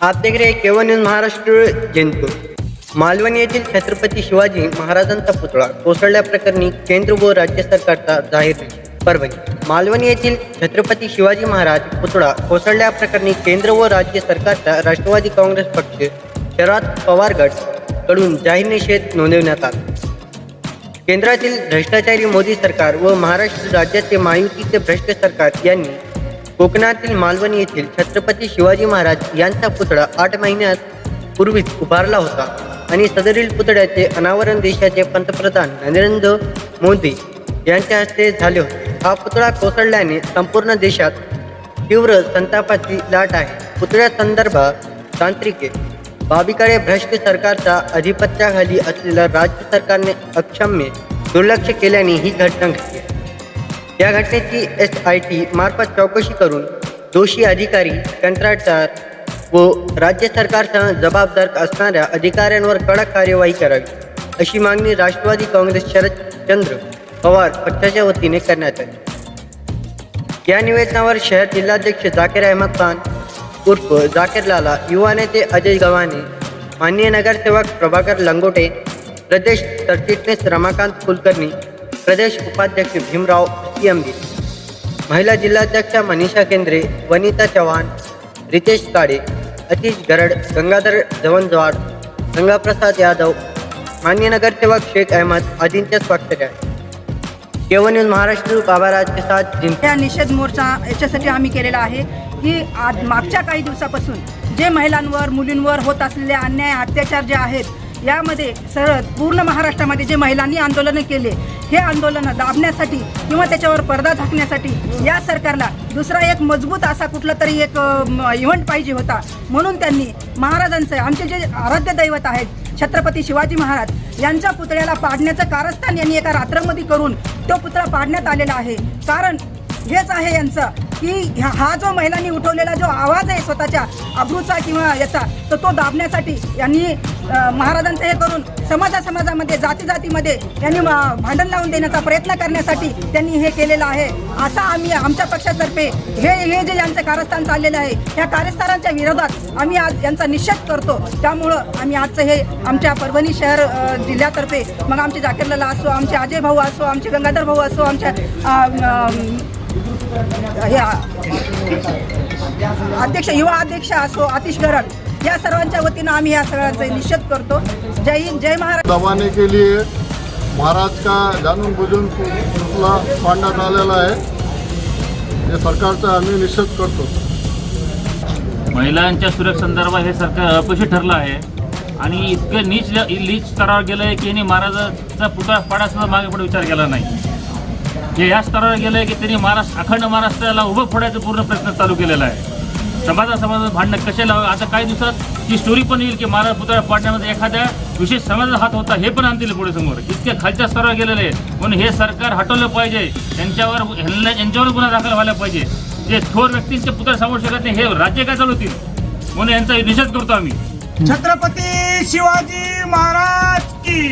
आप देख रहे न्यूज महाराष्ट्र जयंतपूर मालवण येथील छत्रपती शिवाजी महाराजांचा पुतळा कोसळल्याप्रकरणी केंद्र व राज्य सरकारचा जाहीर निषेध. परभणी मालवण येथील छत्रपती शिवाजी महाराज पुतळा कोसळल्याप्रकरणी केंद्र व राज्य सरकारचा राष्ट्रवादी काँग्रेस पक्ष शरद पवार गटकडून जाहीर निषेध नोंदवण्यात आला केंद्रातील भ्रष्टाचारी मोदी सरकार व महाराष्ट्र राज्याचे महायुतीचे भ्रष्ट सरकार यांनी कोकणातील मालवण येथील छत्रपती शिवाजी महाराज यांचा पुतळा आठ महिन्यात पूर्वीच उभारला होता आणि सदरील पुतळ्याचे अनावरण देशाचे पंतप्रधान नरेंद्र मोदी यांच्या हस्ते झाले होते. हा पुतळा कोसळल्याने संपूर्ण देशात तीव्र संतापाची लाट आहे. पुतळ्यासंदर्भात तांत्रिके बाबीकडे भ्रष्ट सरकारच्या अधिपत्याखाली असलेल्या राज्य सरकारने अक्षम्य दुर्लक्ष केल्याने ही घटना घडली. या घटनेची एस आय टी मार्फत चौकशी करून दोषी अधिकारी कंत्राटदार व राज्य सरकारचा जबाबदार असणाऱ्या अधिकाऱ्यांवर कडक कार्यवाही करावी अशी मागणी राष्ट्रवादी काँग्रेस शरदचंद्र पवार पक्षाच्या वतीने करण्यात आली. या निवेदनावर शहर जिल्हाध्यक्ष जाकीर अहमद खान उर्फ जाकीर लाला युवा नेते अजय गव्हाणे माननीय नगरसेवक प्रभाकर लंगोटे प्रदेश सरचिटणीस रमाकांत कुलकर्णी प्रदेश उपाध्यक्ष भीमराव सियंबी महिला जिल्हाध्यक्षा मनीषा केंद्रे वनिता चव्हाण रितेश काडे अतिश गरड गंगाधर जवनजवाड गंगाप्रसाद यादव मान्य नगरसेवक शेख अहमद आदींच्या स्वाक्षऱ्या. केवळ न्यूज महाराष्ट्र बाबाराज साथ जिंकल्या निषेध मोर्चा याच्यासाठी आम्ही केलेला आहे की आज मागच्या काही दिवसापासून जे महिलांवर मुलींवर होत असलेले अन्याय अत्याचार जे आहेत यामध्ये सरळ पूर्ण महाराष्ट्रामध्ये जे महिलांनी आंदोलनं केले हे आंदोलनं दाबण्यासाठी किंवा त्याच्यावर पडदा झाकण्यासाठी या सरकारला दुसरा एक मजबूत असा कुठला तरी एक इव्हेंट पाहिजे होता. म्हणून त्यांनी महाराजांचं आमचे जे आराध्य दैवत आहेत छत्रपती शिवाजी महाराज यांच्या पुतळ्याला पाडण्याचं कारस्थान यांनी एका रात्रमध्ये करून तो पुतळा पाडण्यात आलेला आहे. कारण हेच आहे यांचं की ह्या- हा जो महिलांनी उठवलेला जो आवाज आहे स्वतःच्या अब्रूचा किंवा याचा तर तो दाबण्यासाठी यांनी महाराजांचं हे करून समाजा समाजामध्ये जाती जातीमध्ये यांनी भांडण लावून देण्याचा प्रयत्न करण्यासाठी त्यांनी हे केलेलं आहे. असा आम्ही आमच्या पक्षातर्फे हे हे जे यांचं कारस्थान चाललेलं आहे ह्या कारस्थानांच्या विरोधात आम्ही आज यांचा निषेध करतो. त्यामुळं आम्ही आजचं हे आमच्या परभणी शहर जिल्ह्यातर्फे मग आमचे जाकीरलाला असो आमचे अजय भाऊ असो आमचे गंगाधर भाऊ असो आमच्या हे अध्यक्ष युवा अध्यक्ष असो आतिश गरड या सर्वांच्या वतीनं आम्ही या सगळ्यांचा निषेध करतो. जय हिंद जय महाराष्ट्र. दबाने के लिए महाराज का जानून बुजून पुतळा पाडण्यात आलेला आहे हे सरकारचा आम्ही निषेध करतो. महिलांच्या सुरक्षेसंदर्भात हे सरकार अपयशी ठरलं आहे. आणि इतकं नीच लीच स्तरावर गेलं आहे की यांनी महाराजाचा पुतळा पाडायचा मागे पुढे विचार केला नाही. हे या स्तरावर गेलं आहे की त्यांनी महाराष्ट्र अखंड महाराष्ट्राला उभं फोडायचा पूर्ण प्रयत्न चालू केलेला आहे. समाजा समाजात भांडणं कसे लावा आता काही दिवसात ती स्टोरी पण येईल की महाराज पुतळा पाडण्यामध्ये एखाद्या विशेष समाजाचा हात होता हे पण आणतील पुढे समोर. इतक्या खालच्या स्तरावर गेलेले आहे. म्हणून हे सरकार हटवलं पाहिजे. त्यांच्यावर ह्यांना- यांच्यावर गुन्हा दाखल व्हायला पाहिजे. जे थोर व्यक्तींचे पुतळे समोर शकत नाही हे राज्य काय चालवतील? म्हणून यांचा निषेध करतो आम्ही. छत्रपती शिवाजी महाराज की